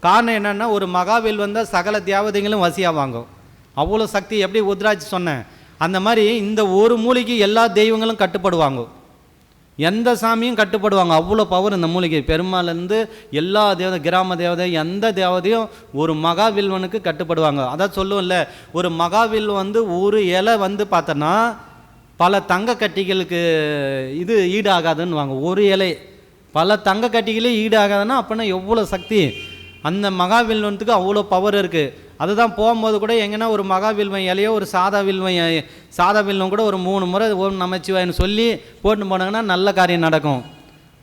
காரணம் என்னென்னா ஒரு மகாவில் வந்தால் சகல தேவதைகளும் வசியாவாங்க அவ்வளோ சக்தி எப்படி உத்ராஜ் சொன்னேன் அந்த மாதிரி இந்த ஒரு மூலிகை எல்லா தெய்வங்களும் கட்டுப்படுவாங்க. எந்த சாமியும் கட்டுப்படுவாங்க. அவ்வளோ பவர் இந்த மூலிகை. பெருமாள்லேருந்து எல்லா தேவதை கிராம தேவதை எந்த தேவதையும் ஒரு மகாவில்வனுக்கு கட்டுப்படுவாங்க. அதான் சொல்லுவோம்ல ஒரு மகாவில் வந்து ஒரு இலை வந்து பார்த்தோன்னா பல தங்க கட்டிகளுக்கு இது ஈடாகாதுன்னு வாங்க ஒரு இலை. பல தங்க கட்டிகளே ஈடாகாதுன்னா அப்படின்னா எவ்வளோ சக்தி? அந்த மகாவில்வனத்துக்கு அவ்வளோ பவர் இருக்குது அதுதான் போகும்போது கூட எங்கன்னா ஒரு மகாவில்வன் இலையோ ஒரு சாதா வில்வன் சாதா வில்வன் கூட ஒரு மூணு முறை ஓம் நமச்சிவாயின்னு சொல்லி போட்டு போனாங்கன்னா நல்ல காரியம் நடக்கும்.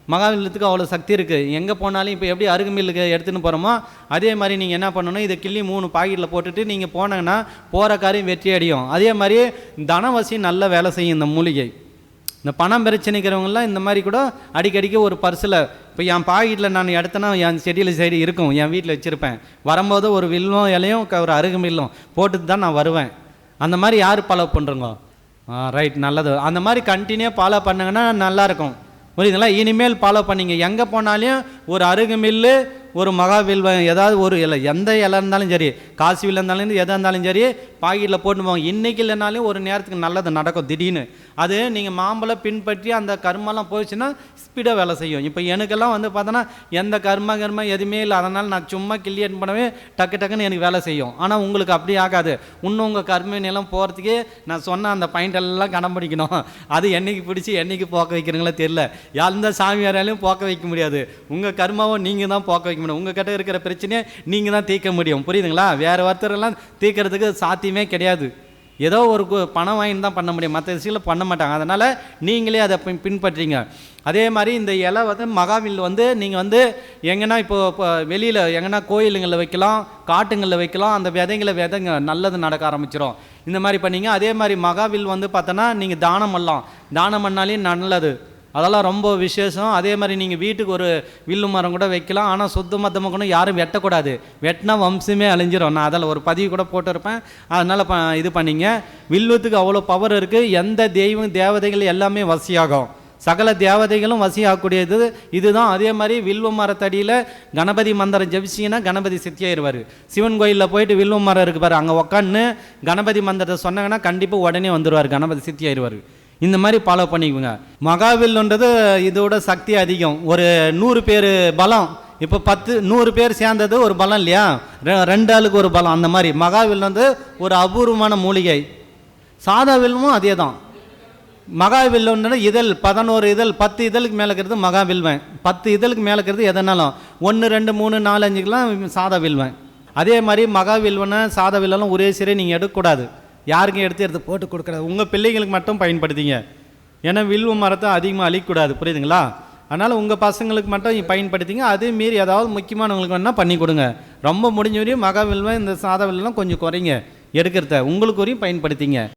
மகாவில்லத்துக்கு அவ்வளோ சக்தி இருக்குது எங்கே போனாலும் இப்போ எப்படி அருகுமில்லுக்கு எடுத்துன்னு போகிறோமோ அதே மாதிரி நீங்கள் என்ன பண்ணணும் இதை கிள்ளி மூணு பாக்கெட்டில் போட்டுட்டு நீங்கள் போனாங்கன்னா போகிற காரியம் வெற்றி அடையும் அதே மாதிரி தனவசி நல்ல வேலை செய்யும் இந்த மூலிகை. இந்த பணம் பிரச்சனைக்கிறவங்கலாம் இந்த மாதிரி கூட அடிக்கடிக்கு ஒரு பர்சில் இப்போ என் பாக்கெட்டில் நான் எடுத்தேன்னா என் செடியில் சைடு இருக்கும் என் வீட்டில் வச்சுருப்பேன். வரும்போது ஒரு வில்லும் இலையும் க- ஒரு அருகுமில்லும் போட்டுட்டு தான் நான் வருவேன். அந்த மாதிரி யார் ஃபாலோ பண்ணுறோங்க ஆ ரைட் நல்லது. அந்த மாதிரி கண்டினியூ ஃபாலோ பண்ணுங்கன்னா நல்லாயிருக்கும் புரியுதுங்களா? இனிமேல் ஃபாலோ பண்ணிங்க. எங்கே போனாலையும் ஒரு அருகுமில்லு ஒரு மகாவில் ஏதாவது ஒரு இலை எந்த இலை இருந்தாலும் சரி காசி வில்ல இருந்தாலும் எதாக இருந்தாலும் சரி பாக்கெட்டில் போட்டு போவாங்க. இன்றைக்கி இல்லைனாலும் ஒரு நேரத்துக்கு நல்லது நடக்கும் திடீர்னு. அது நீங்கள் மாம்பழம் பின்பற்றி அந்த கர்மெல்லாம் போயிடுச்சுன்னா ஸ்பீடாக வேலை செய்யும். இப்போ எனக்கெல்லாம் வந்து பார்த்தோன்னா எந்த கர்ம கர்ம எதுவுமே இல்லை. அதனால் நான் சும்மா கிளியர் பண்ணவே டக்கு டக்குன்னு எனக்கு வேலை செய்யும். ஆனால் உங்களுக்கு அப்படி ஆகாது. இன்னும் உங்கள் கர்மவினையெல்லாம் போகிறதுக்கே நான் சொன்ன அந்த பாயிண்ட் எல்லாம் கடைப்பிடிக்கணும் அது என்னைக்கு பிடிச்சி என்னைக்கு போக்க வைக்கிறீங்களோ தெரியல. எந்த சாமியாராலையும் போக்க வைக்க முடியாது. உங்கள் கர்மாவை நீங்கள் தான் போக்க வைக்க முடியும். உங்கள் கிட்ட இருக்கிற பிரச்சனையை நீங்கள் தான் தீர்க்க முடியும். புரியுதுங்களா? வேறு ஒருத்தரெல்லாம் தீர்க்கறதுக்கு சாத்தியமே கிடையாது. ஏதோ ஒரு கு- பணம் வாங்கி தான் பண்ண முடியும். மற்ற விஷயத்தில் பண்ண மாட்டாங்க. அதனால் நீங்களே அதை பின் பின்பற்றீங்க. அதே மாதிரி இந்த இலை வந்து மகாவில் வந்து நீங்கள் வந்து எங்கன்னா இப்போ இப்போ வெளியில் எங்கன்னா கோயிலுங்களில் வைக்கலாம் காட்டுங்களில் வைக்கலாம் அந்த விதைங்களை விதைங்க நல்லது நடக்க ஆரம்பிச்சிடும் இந்த மாதிரி பண்ணீங்க. அதே மாதிரி மகாவில் வந்து பார்த்தோன்னா நீங்கள் தானம் பண்ணலாம். தானம் பண்ணாலே நல்லது. அதெல்லாம் ரொம்ப விசேஷம். அதே மாதிரி நீங்கள் வீட்டுக்கு ஒரு வில்லு மரம் கூட வைக்கலாம். ஆனால் சுத்த மத்தமாக கூட யாரும் வெட்டக்கூடாது. வெட்டினா வம்சமே அழிஞ்சிரும். நான் அதில் ஒரு பதிவு கூட போட்டிருப்பேன். அதனால் ப இது பண்ணிங்க. வில்லுத்துக்கு அவ்வளோ பவர் இருக்குது எந்த தெய்வம் தேவதைகள் எல்லாமே வசியாகும். சகல தேவதைகளும் வசியாகக்கூடியது இதுதான். அதே மாதிரி வில்வ மரத்தடியில் கணபதி மந்திரம் ஜபிச்சிங்கன்னா கணபதி சித்தியாயிருவார். சிவன் கோயிலில் போயிட்டு வில்வ மரம் இருக்கு பாரு அங்கே உக்காந்து கணபதி மந்திரத்தை சொன்னாங்கன்னா கண்டிப்பாக உடனே வந்துடுவார் கணபதி சித்தியாயிருவார். இந்த மாதிரி ஃபாலோ பண்ணிக்குங்க. மகாவில்ன்றது இதோட சக்தி அதிகம். ஒரு நூறு பேர் பலம். இப்போ பத்து நூறு பேர் சேர்ந்தது ஒரு பலம் இல்லையா? ரெ- ரெண்டு ஆளுக்கு ஒரு பலம். அந்த மாதிரி. மகாவில் வந்து ஒரு அபூர்வமான மூலிகை. சாதா வில்வும் அதே தான். மகாவில்லுன்னு இதழ் பதினோரு இதழ் பத்து இதழுக்கு மேலே இருக்கிறது மகாவில்வன். பத்து இதழுக்கு மேலே இருக்கிறது எதனாலும். ஒன்று ரெண்டு மூணு நாலு அஞ்சுக்கெல்லாம் சாதா வில்வன். அதே மாதிரி மகாவில்வனை சாதா வில்லெல்லாம் ஒரே சிறை நீங்கள் எடுக்கக்கூடாது. யாருக்கும் எடுத்து எடுத்து போட்டு கொடுக்கூடாது உங்கள் பிள்ளைங்களுக்கு மட்டும் பயன்படுத்திங்க. ஏன்னா வில்வ மரத்தை அதிகமாக அழிக்கக்கூடாது புரியுதுங்களா? அதனால் உங்கள் பசங்களுக்கு மட்டும் பயன்படுத்திங்க. அதே மீறி ஏதாவது முக்கியமானவங்களுக்கு வேணால் பண்ணி கொடுங்க. ரொம்ப முடிஞ்ச வரையும் மகா வில்வம் இந்த சாதா வில்லாம் கொஞ்சம் குறைங்க. எடுக்கிறத. உங்களுக்கு வரையும் பயன்படுத்திங்க.